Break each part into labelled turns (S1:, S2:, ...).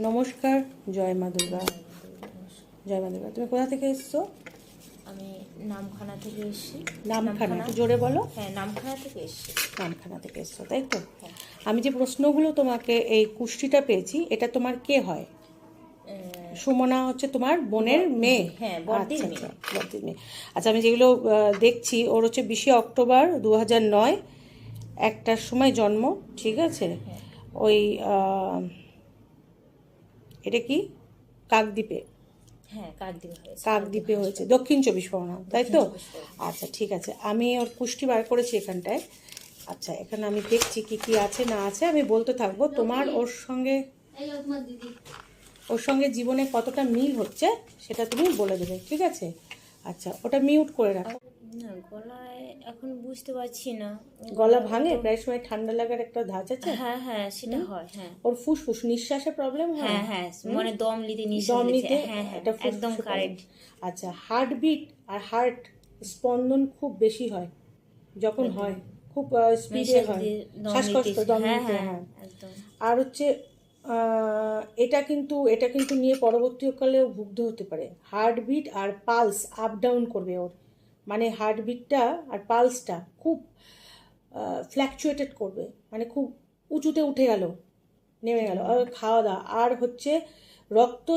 S1: নমস্কার জয় মা দুর্গা। জয় মা দুর্গা তুমি কোথা থেকে এসছো?
S2: আমি নামখানা থেকে এসেছি।
S1: নামখানা জোরে বলো।
S2: হ্যাঁ নামখানা থেকে এসেছি।
S1: নামখানা থেকে এসছো তাই তো? আমি যে প্রশ্নগুলো তোমাকে এই কুষ্টিটা পেয়েছি এটা তোমার কে হয়? সুমনা হচ্ছে তোমার বোনের মেয়ে।
S2: হ্যাঁ, বড়দির
S1: আচ্ছা,
S2: মেয়ে।
S1: আচ্ছা, মেয়ে। আচ্ছা আমি যেগুলো দেখছি ওর হচ্ছে বিশে অক্টোবর দু হাজার নয় একটার সময় জন্ম ঠিক আছে?
S2: হ্যাঁ।
S1: ওই এটা কি? কাকদ্বীপে।
S2: হ্যাঁ কাকদ্বীপ
S1: কাকদ্বীপে হয়েছে। দক্ষিণ চব্বিশ পরগনা তাই তো? আচ্ছা ঠিক আছে। আমি ওর পুষ্টি বার করেছি এখানটায়। আচ্ছা এখানে আমি দেখছি কি কি আছে না আছে। আমি বলতে থাকব তোমার ওর সঙ্গে ওর সঙ্গে জীবনে কতটা মিল হচ্ছে সেটা তুমি বলে দেবে ঠিক আছে? আচ্ছা ওটা মিউট করে রাখো।
S2: না গলায় এখন বুঝতে পারছি না।
S1: গলা ভাঙে? প্রায় সময় ঠান্ডা লাগার একটা ধাঁচ আছে?
S2: হ্যাঁ হ্যাঁ সেটা হয় হ্যাঁ।
S1: ওর ফুসফুস নিঃশ্বাসে প্রবলেম হয়?
S2: হ্যাঁ হ্যাঁ মানে দম নিতে নিঃশ্বাস
S1: নিতে
S2: হ্যাঁ হ্যাঁ একদম কারেক্ট।
S1: আচ্ছা হার্টবিট আর হার্ট স্পন্দন খুব বেশি হয় যখন হয় খুব স্পিডে হয়। শ্বাসকষ্ট দম
S2: হ্যাঁ
S1: নিতে
S2: হ্যাঁ
S1: হ্যাঁ। আর হচ্ছে এটা কিন্তু এটা কিন্তু নিয়ে পরবর্তীকালেও ভুগতে হতে পারে। হার্টবিট আর পালস আপ ডাউন করবে ওর। মানে হার্টবিটটা আর পালসটা খুব ফ্ল্যাকচুয়েটেড করবে। মানে খুব উঁচুতে উঠে গেল নেমে গেল। আর খাওয়া দাওয়া। আর হচ্ছে রক্ত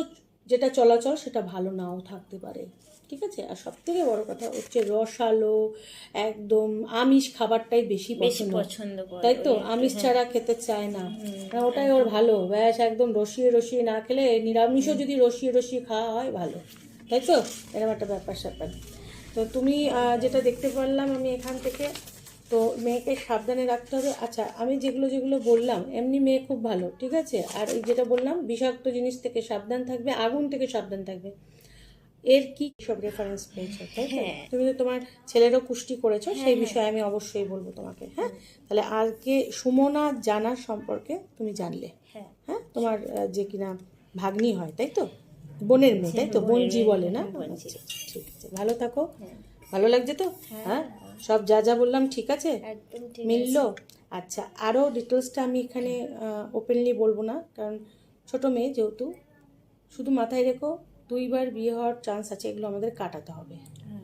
S1: যেটা চলাচল সেটা ভালো নাও থাকতে পারে। ঠিক আছে? আর সব থেকে বড় কথা হচ্ছে রসালো একদম আমিষ খাবারটাই বেশি পছন্দ।
S2: পছন্দ
S1: তাই তো? আমিষ ছাড়া খেতে চায় না। ওটাই ওর ভালো। ব্যাস একদম রসিয়ে রসিয়ে না খেলে নিরামিষও যদি রসিয়ে রসিয়ে খাওয়া হয় ভালো। তাই তো? এরকম একটা ব্যাপার স্যাপার তো তুমি যেটা দেখতে পারলাম আমি এখান থেকে তো মেয়েকে সাবধানে রাখতে হবে। আচ্ছা আমি যেগুলো যেগুলো বললাম এমনি মেয়ে খুব ভালো ঠিক আছে? আর এই যেটা বললাম বিষাক্ত জিনিস থেকে সাবধান থাকবে আগুন থেকে সাবধান থাকবে। এর কি সব রেফারেন্স পেয়েছ তাই
S2: হ্যাঁ।
S1: তুমি তো তোমার ছেলেরও পুষ্টি করেছ সেই বিষয়ে আমি অবশ্যই বলব তোমাকে হ্যাঁ? তাহলে আজকে সুমনা জানার সম্পর্কে তুমি জানলে
S2: হ্যাঁ।
S1: হ্যাঁ? তোমার যে কিনা ভাগ্নি হয় তাই তো? বোনের মেয়ে তাই তো? বোনজি বলে না? আচ্ছা, ঠিক আছে। ভালো থাকো। ভালো লাগছে তো? হ্যাঁ। সব যা যা বললাম ঠিক আছে? মিললো? আচ্ছা আরও ডিটেলসটা আমি এখানে ওপেনলি বলব না কারণ ছোট মেয়ে যেহেতু শুধু মাথায় রেখো দুইবার বিয়ে হওয়ার চান্স আছে এগুলো আমাদের কাটাতে হবে।
S2: হ্যাঁ।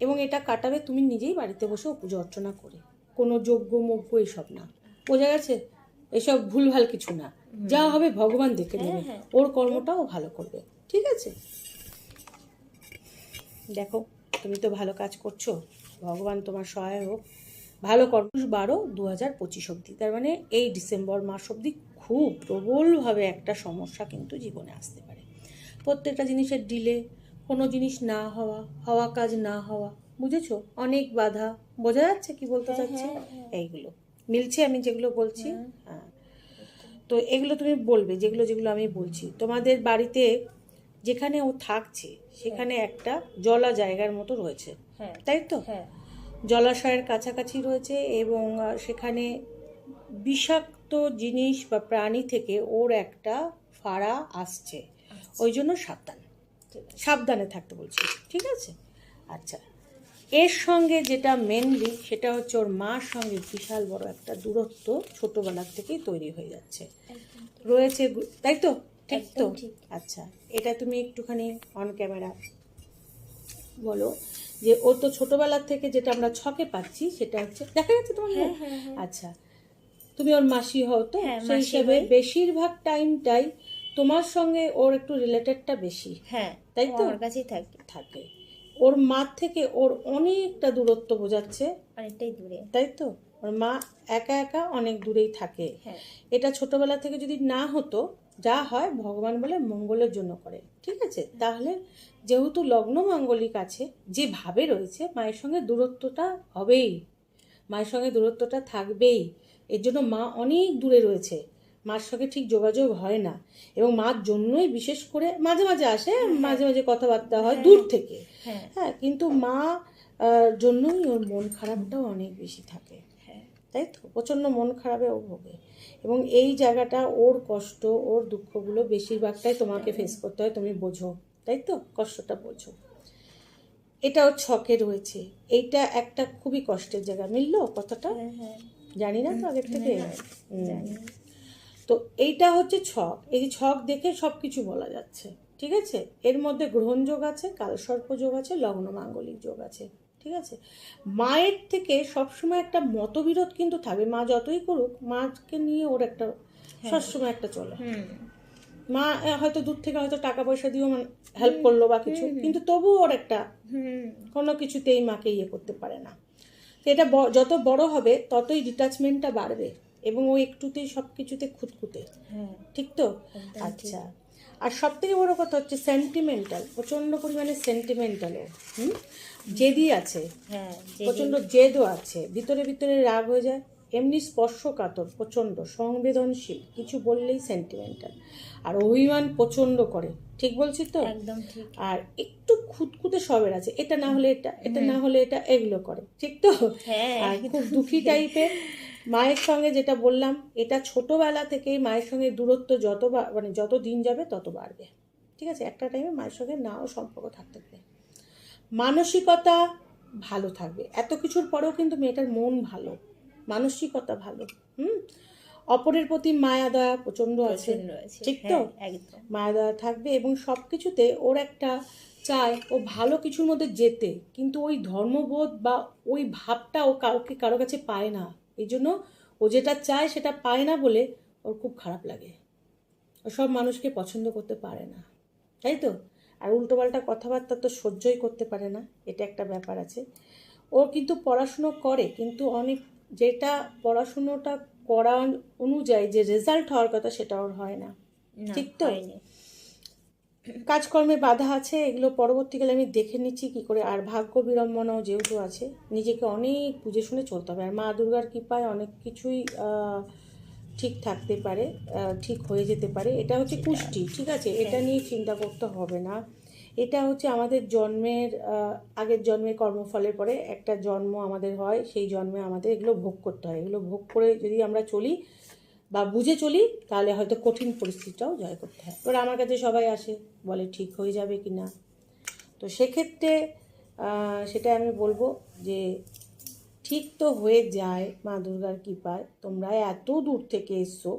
S1: এবং এটা কাটাবে তুমি নিজেই বাড়িতে বসেও পুজো অর্চনা করে। কোনো যজ্ঞ মজ্ঞ এসব না। বোঝা গেছে? এসব ভুলভাল কিছু না। যা হবে ভগবান দেখে নেবে।
S2: হ্যাঁ।
S1: ওর কর্মটাও ভালো করবে। ঠিক আছে? দেখো তুমি তো ভালো কাজ করছ। ভগবান তোমার সহায় হোক। ভালো কর্ম বারো দু হাজার পঁচিশ অব্দি তার মানে এই ডিসেম্বর মাস অব্দি খুব প্রবলভাবে একটা সমস্যা কিন্তু জীবনে আসতে পারে। প্রত্যেকটা জিনিসের ডিলে কোনো জিনিস না হওয়া হওয়া কাজ না হওয়া বুঝেছ? অনেক বাধা। বোঝা যাচ্ছে কি বলতে চাচ্ছি? এইগুলো। মিলছে আমি যেগুলো বলছি? হ্যাঁ। তো এগুলো তুমি বলবে যেগুলো যেগুলো আমি বলছি। তোমাদের বাড়িতে যেখানে ও থাকছে সেখানে একটা জলা জায়গার মতো রয়েছে।
S2: হ্যাঁ
S1: তাই তো? জলাশয়ের কাছাকাছি রয়েছে এবং সেখানে বিষাক্ত জিনিস বা প্রাণী থেকে ওর একটা ফাড়া আসছে। ওই জন্য সাবধান। সাবধানে থাকতে বলছি। ঠিক আছে? আচ্ছা। এর সঙ্গে যেটা মেনলি সেটা হচ্ছে ওর মার সঙ্গে বিশাল বড় একটা দূরত্ব ছোটবেলার থেকেই তৈরি হয়ে যাচ্ছে। রয়েছে তাই তো? ঠিক তো? আচ্ছা এটা তুমি একটুখানি অন ক্যামেরা বলো যে ওর তো ছোটবেলার থেকে যেটা আমরা ছকে পাচ্ছি সেটা হচ্ছে দেখা যাচ্ছে তোমার মুখ? আচ্ছা তুমি ওর মাসি হও তো?
S2: হ্যাঁ,
S1: সেই হিসেবে বেশিরভাগ টাইমটাই তোমার সঙ্গে ওর একটু রিলেটেডটা বেশি।
S2: হ্যাঁ
S1: তাই তো?
S2: ওর কাছেই থাকে।
S1: থাকে। ওর মা থেকে ওর অনেকটা দূরত্ব বোঝাচ্ছে।
S2: অনেকটাই দূরে।
S1: তাই তো? ওর মা একা একা অনেক দূরেই থাকে।
S2: হ্যাঁ।
S1: এটা ছোটবেলা থেকে যদি না হতো যা হয় ভগবান বলে মঙ্গলের জন্য করে ঠিক আছে? তাহলে যেহেতু লগ্ন মাঙ্গলিক আছে যেভাবে রয়েছে মায়ের সঙ্গে দূরত্বটা হবেই। মায়ের সঙ্গে দূরত্বটা থাকবেই। এর জন্য মা অনেক দূরে রয়েছে। মার সঙ্গে ঠিক যোগাযোগ হয় না। এবং মার জন্যই বিশেষ করে মাঝে মাঝে আসে মাঝে মাঝে কথাবার্তা হয় দূর থেকে।
S2: হ্যাঁ।
S1: হ্যাঁ কিন্তু মা জন্যই ওর মন খারাপটাও অনেক বেশি থাকে।
S2: হ্যাঁ
S1: তাই তো? প্রচণ্ড মন খারাপে ও ভোগে। এবং এই জায়গাটা ওর কষ্ট ওর দুঃখগুলো বেশিরভাগটাই তোমাকে ফেস করতে হয় তুমি বোঝো তাই তো? কষ্টটা বোঝো। এটা ওর ছকে রয়েছে। এইটা একটা খুবই কষ্টের জায়গা মিললো কথাটা?
S2: হ্যাঁ হ্যাঁ।
S1: জানি না তো আগের থেকে। হুম।
S2: জানি।
S1: তো এইটা হচ্ছে ছক। এই ছক দেখে সব কিছু বলা যাচ্ছে ঠিক আছে? এর মধ্যে গ্রহণ যোগ আছে কালসর্প যোগ আছে লগ্ন মাঙ্গলিক যোগ আছে। ঠিক আছে? মায়ের থেকে সবসময় একটা মতবিরোধ কিন্তু থাকবে মা যতই করুক মাকে নিয়ে ওর একটা সবসময় একটা চলে। মা হয়তো দূর থেকে হয়তো টাকা পয়সা দিয়েও হেল্প করল বা কিছু কিন্তু তবুও ওর একটা কোনো কিছুতেই মাকে ইয়ে করতে পারে না। তো এটা যত বড় হবে ততই ডিটাচমেন্টটা বাড়বে এবং ও একটুতেই সব কিছুতে খুঁতখুঁতে।
S2: হ্যাঁ।
S1: ঠিক তো? আচ্ছা। আর সব থেকে বড় কথা হচ্ছে সেন্টিমেন্টাল প্রচণ্ড পরিমাণে সেন্টিমেন্টালও হুম? জেদি আছে
S2: হ্যাঁ
S1: প্রচণ্ড জেদও আছে। ভিতরে ভিতরে রাগ হয়ে যায় এমনি স্পর্শকাতর প্রচণ্ড সংবেদনশীল কিছু বললেই সেন্টিমেন্টাল আর অভিমান প্রচণ্ড করে ঠিক বলছি তো?
S2: একদম ঠিক।
S1: আর একটু খুঁতখুঁতে সবের আছে এটা না হলে এটা এটা না হলে এটা এগুলো করে ঠিক তো?
S2: হ্যাঁ
S1: আর খুব দুঃখী টাইপের মায়ের সঙ্গে যেটা বললাম এটা ছোটবেলা থেকেই মায়ের সঙ্গে দূরত্ব যত বা- মানে যত দিন যাবে তত বাড়বে। ঠিক আছে? একটা টাইমে মায়ের সঙ্গে নাও সম্পর্ক থাকতে পারে মানসিকতা ভালো থাকবে। এত কিছুর পরেও কিন্তু মেয়েটার মন ভালো। মানসিকতা ভালো হুম? অপরের প্রতি মায়া দয়া প্রচণ্ড আছে।
S2: প্রচণ্ড আছে
S1: ঠিক তো?
S2: হ্যাঁ,
S1: মায়া দেওয়া থাকবে এবং সব কিছুতে ওর একটা চায় ও ভালো কিছুর মধ্যে যেতে। কিন্তু ওই ধর্মবোধ বা ওই ভাবটা ও কাউকে কারও কাছে পায় না। এই জন্য ও যেটা চায় সেটা পায় না বলে ওর খুব খারাপ লাগে। ও সব মানুষকে পছন্দ করতে পারে না। তাই তো? আর উল্টোপাল্টা কথাবার্তা তো সহ্যই করতে পারে না এটা একটা ব্যাপার আছে ও কিন্তু পড়াশুনো করে কিন্তু অনেক যেটা পড়াশুনোটা করা অনুযায়ী যে রেজাল্ট হওয়ার কথা সেটা ওর হয় না ঠিক তো?
S2: হয়নি।
S1: কাজকর্মে বাধা আছে এগুলো পরবর্তীকালে আমি দেখে নিচ্ছি কি করে আর ভাগ্য বিড়ম্বনাও যেহেতু আছে নিজেকে অনেক বুঝে শুনে চলতে হবে আর মা দুর্গার কৃপায় অনেক কিছুই ঠিক থাকতে পারে ঠিক হয়ে যেতে পারে। এটা হচ্ছে পুষ্টি ঠিক আছে? এটা নিয়ে চিন্তা করতে হবে না। এটা হচ্ছে আমাদের জন্মের আগের জন্মের কর্মফলের পরে একটা জন্ম আমাদের হয় সেই জন্মে আমাদের এগুলো ভোগ করতে হয়। এগুলো ভোগ করে যদি আমরা চলি বা বুঝে চলি তাহলে হয়তো কঠিন পরিস্থিতিটাও জয় করতে হয়। এবার আমার কাছে সবাই আসে বলে ঠিক হয়ে যাবে কি না তো সেক্ষেত্রে সেটা আমি বলব যে ঠিক তো হয়ে যায় মা দুর্গার কৃপায়। তোমরা এত দূর থেকে এসছো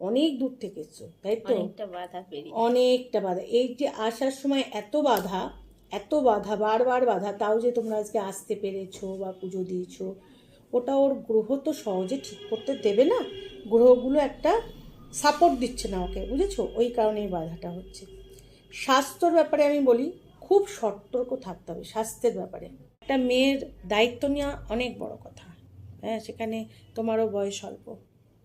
S1: অনেক দূর থেকে এসছো তাই তো?
S2: অনেকটা বাধা
S1: অনেকটা বাধা। এই যে আসার সময় এত বাধা এত বাধা বারবার বাধা তাও যে তোমরা আজকে আসতে পেরেছ বা পুজো দিয়েছ ওটা ওর গ্রহ তো সহজে ঠিক করতে দেবে না। গ্রহগুলো একটা সাপোর্ট দিচ্ছে না ওকে বুঝেছ? ওই কারণেই বাধাটা হচ্ছে। স্বাস্থ্যর ব্যাপারে আমি বলি খুব সতর্ক থাকতে হবে স্বাস্থ্যের ব্যাপারে। একটা মেয়ের দায়িত্ব নেওয়া অনেক বড় কথা। হ্যাঁ সেখানে তোমারও বয়স অল্প,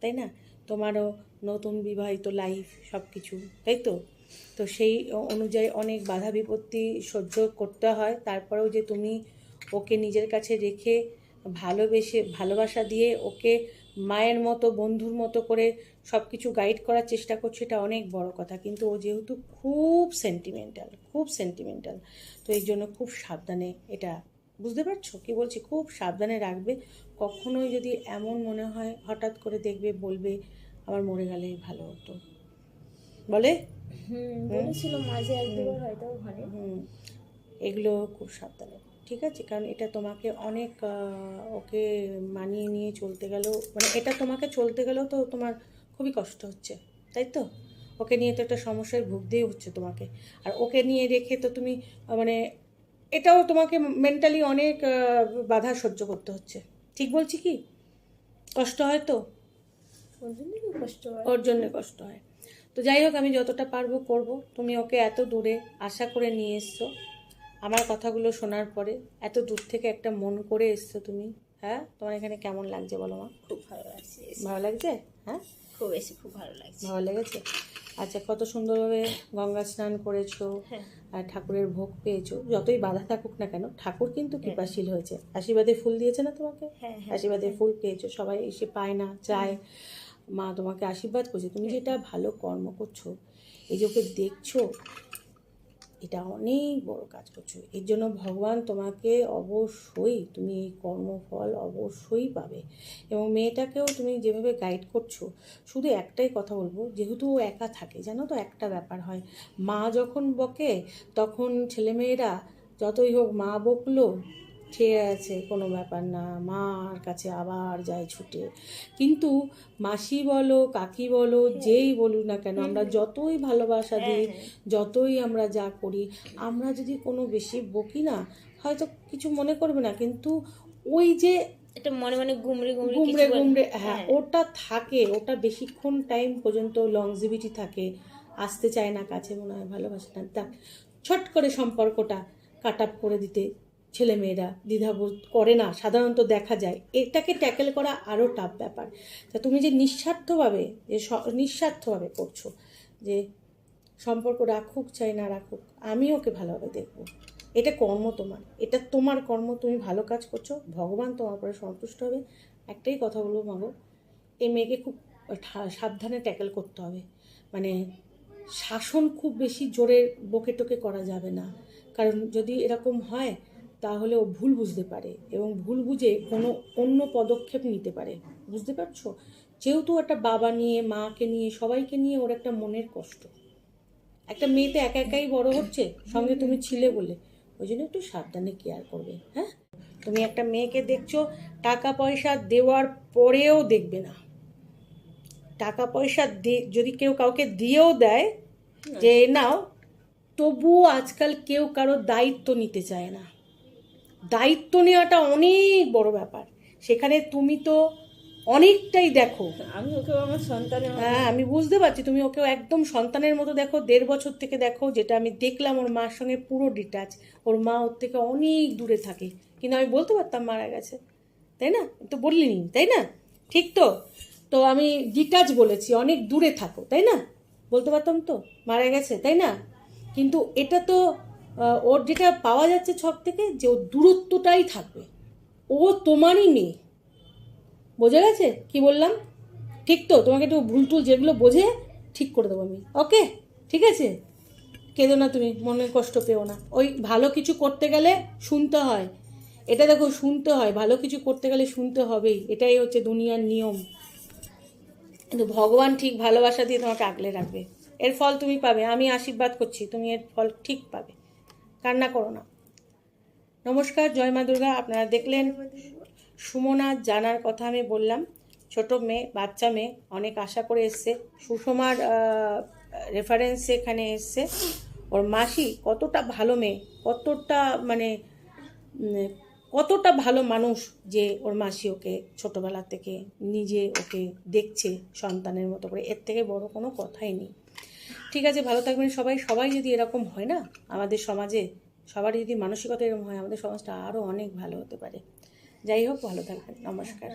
S1: তাই না? তোমারও নতুন বিবাহিত লাইফ সব কিছু তাই তো? তো সেই অনুযায়ী অনেক বাধা বিপত্তি সহ্য করতে হয়। তারপরেও যে তুমি ওকে নিজের কাছে রেখে ভালোবেসে, ভালোবাসা দিয়ে ওকে মায়ের মতো, বন্ধুর মতো করে সব কিছু গাইড করার চেষ্টা করছে এটা অনেক বড় কথা। কিন্তু ও যেহেতু খুব সেন্টিমেন্টাল খুব সেন্টিমেন্টাল তো এই জন্য খুব সাবধানে এটা বুঝতে পারছ? কি বলছি? খুব সাবধানে রাখবে। কখনোই যদি এমন মনে হয় হঠাৎ করে দেখবে বলবে আমার মরে গেলেই ভালো হতো। বলে?
S2: বলেছিল মাঝে এক দুবার হয়তো ওখানে
S1: হুম এগুলো খুব সাবধানে ঠিক আছে? কারণ এটা তোমাকে অনেক ওকে মানিয়ে নিয়ে চলতে গেলেও মানে এটা তোমাকে চলতে গেলেও তো তোমার খুবই কষ্ট হচ্ছে তাই তো? ওকে নিয়ে তো একটা সমস্যায় ভুগতেই হচ্ছে তোমাকে। আর ওকে নিয়ে রেখে তো তুমি মানে এটাও তোমাকে মেন্টালি অনেক বাধা সহ্য করতে হচ্ছে। ঠিক বলছি কি? কষ্ট হয় তো
S2: কষ্ট হয়।
S1: ওর জন্য কষ্ট হয়। তো যাই হোক আমি যতটা পারব করব। তুমি ওকে এত দূরে আশা করে নিয়ে এসছো। আমার কথাগুলো শোনার পরে এত দূর থেকে একটা মন করে এসছো তুমি। হ্যাঁ? তোমার এখানে কেমন লাগছে বলো মা?
S2: খুব ভালো লাগছে।
S1: ভালো লাগছে? হ্যাঁ?
S2: খুব বেশি খুব ভালো লাগছে।
S1: ভালো লেগেছে? আচ্ছা কত সুন্দরভাবে গঙ্গা স্নান করেছ
S2: হ্যাঁ।
S1: আর ঠাকুরের ভোগ পেয়েছ। যতই বাধা থাকুক না কেন ঠাকুর কিন্তু কৃপাশীল হয়েছে। আশীর্বাদে ফুল দিয়েছে না তোমাকে?
S2: হ্যাঁ হ্যাঁ
S1: আশীর্বাদে ফুল পেয়েছ। সবাই এসে পায় না চায়। মা তোমাকে আশীর্বাদ করছে। তুমি যেটা ভালো কর্ম করছ এই যে ওকে দেখছ এটা অনেক বড় কাজ করছ। এর জন্য ভগবান তোমাকে অবশ্যই, তুমি এই কর্মফল অবশ্যই পাবে। এবং মেয়েটাকেও তুমি যেভাবে গাইড করছ, শুধু একটাই কথা বলব, যেহেতু ও একা থাকে, জানো তো একটা ব্যাপার হয়। মা যখন বকে, তখন ছেলেমেয়েরা যতই হোক মা বকলো ঠিক আছে কোনো ব্যাপার না। মার কাছে আবার যায় ছুটে। কিন্তু মাসি বলো কাকি বলো যেই বলুক না কেন আমরা যতই ভালোবাসা দিই যতই আমরা যা করি আমরা যদি কোনো বেশি বকি না হয়তো কিছু মনে করবে না। কিন্তু ওই যে
S2: এটা মনে মনে গুমড়ে গুমড়ে
S1: গুমড়ে গুমড়ে হ্যাঁ ওটা থাকে ওটা বেশিক্ষণ টাইম পর্যন্ত লংজিভিটি থাকে। আসতে চায় না কাছে মনে হয় ভালোবাসে না তা ছট করে সম্পর্কটা কাট আপ করে দিতে। ছেলে মেয়েরা দ্বিধাবোধ করে না, সাধারণত দেখা যায়। এটাকে ট্যাকেল করা আরও টাফ ব্যাপার। তা তুমি যে নিঃস্বার্থভাবে যে নিঃস্বার্থভাবে করছ, যে সম্পর্ক রাখুক চাই না রাখুক, আমি ওকে ভালোভাবে দেখব। এটা কর্ম তোমার। এটা তোমার কর্ম, তুমি ভালো কাজ করছ, ভগবান তোমার উপরে সন্তুষ্ট হবে। একটাই কথা বলব মাগো, এই মেয়েকে খুব সাবধানে ট্যাকেল করতে হবে। মানে শাসন খুব বেশি জোরে বকে টোকে করা যাবে না। কারণ যদি এরকম হয় তাহলে ও ভুল বুঝতে পারে এবং ভুল বুঝে কোনো অন্য পদক্ষেপ নিতে পারে। বুঝতে পারছ? যেহেতু একটা বাবা নিয়ে, মাকে নিয়ে, সবাইকে নিয়ে ওর একটা মনের কষ্ট। একটা মেয়েতে একা একাই বড় হচ্ছে, সঙ্গে তুমি ছিলে বলে। ওই জন্য একটু সাবধানে কেয়ার করবে হ্যাঁ? তুমি একটা মেয়েকে দেখছ, টাকা পয়সা দেওয়ার পরেও দেখবে না। টাকা পয়সা যদি কেউ কাউকে দিয়েও দেয়, যে, নাও, তবুও আজকাল কেউ কারও দায়িত্ব নিতে চায় না। দায়িত্ব নেওয়াটা অনেক বড় ব্যাপার। সেখানে তুমি তো অনেকটাই দেখো।
S2: আমি ওকে আমার সন্তানের
S1: হ্যাঁ আমি বুঝতে পারছি। তুমি ওকেও একদম সন্তানের মতো দেখো দেড় বছর থেকে দেখো যেটা আমি দেখলাম ওর মার সঙ্গে পুরো ডিটাচ ওর মা ওর থেকে অনেক দূরে থাকে। কিন্তু আমি বলতে পারতাম মারা গেছে। তাই না? তো বললিনি তাই না? ঠিক তো? তো আমি ডিটাচ বলেছি অনেক দূরে থাকো তাই না? বলতে পারতাম তো? মারা গেছে তাই না? কিন্তু এটা তো ওর যেটা পাওয়া যাচ্ছে ছক থেকে যে ওর দূরত্বটাই থাকবে। ও তোমারই মেয়ে। বোঝা গেছে? কি বললাম? ঠিক তো? তোমাকে একটু ভুল টুল যেগুলো বোঝে, ঠিক করে দেবো আমি। ওকে? ঠিক আছে? কেঁদো না তুমি, মনে কষ্ট পেও না। ওই ভালো কিছু করতে গেলে শুনতে হয়। এটা দেখো, শুনতে হয়। ভালো কিছু করতে গেলে শুনতে হবেই। এটাই হচ্ছে দুনিয়ার নিয়ম। কিন্তু ভগবান ঠিক ভালোবাসা দিয়ে তোমাকে আগলে রাখবে। এর ফল তুমি পাবে। আমি আশীর্বাদ করছি। তুমি এর ফল ঠিক পাবে। কান্না করো না। নমস্কার, জয় মা দুর্গা। আপনারা দেখলেন সুমনা জানার কথা আমি বললাম। ছোট মেয়ে, বাচ্চা মেয়ে, অনেক আশা করে এসছে। সুষমার রেফারেন্সে এখানে এসছে। ওর মাসি কতটা ভালো মেয়ে, কতটা মানে কতটা ভালো মানুষ যে ওর মাসি ওকে ছোটবেলা থেকে নিজে ওকে দেখছে সন্তানের মতো করে। এর থেকে বড় কোনো কথাই নেই। ঠিক আছে, ভালো থাকবেন সবাই। সবাই যদি এরকম হয় না, আমাদের সমাজে, সবার যদি মানসিকতা এরকম হয়, আমাদের সমাজটা আরও অনেক ভালো হতে পারে। যাই হোক, ভালো থাকবেন। নমস্কার।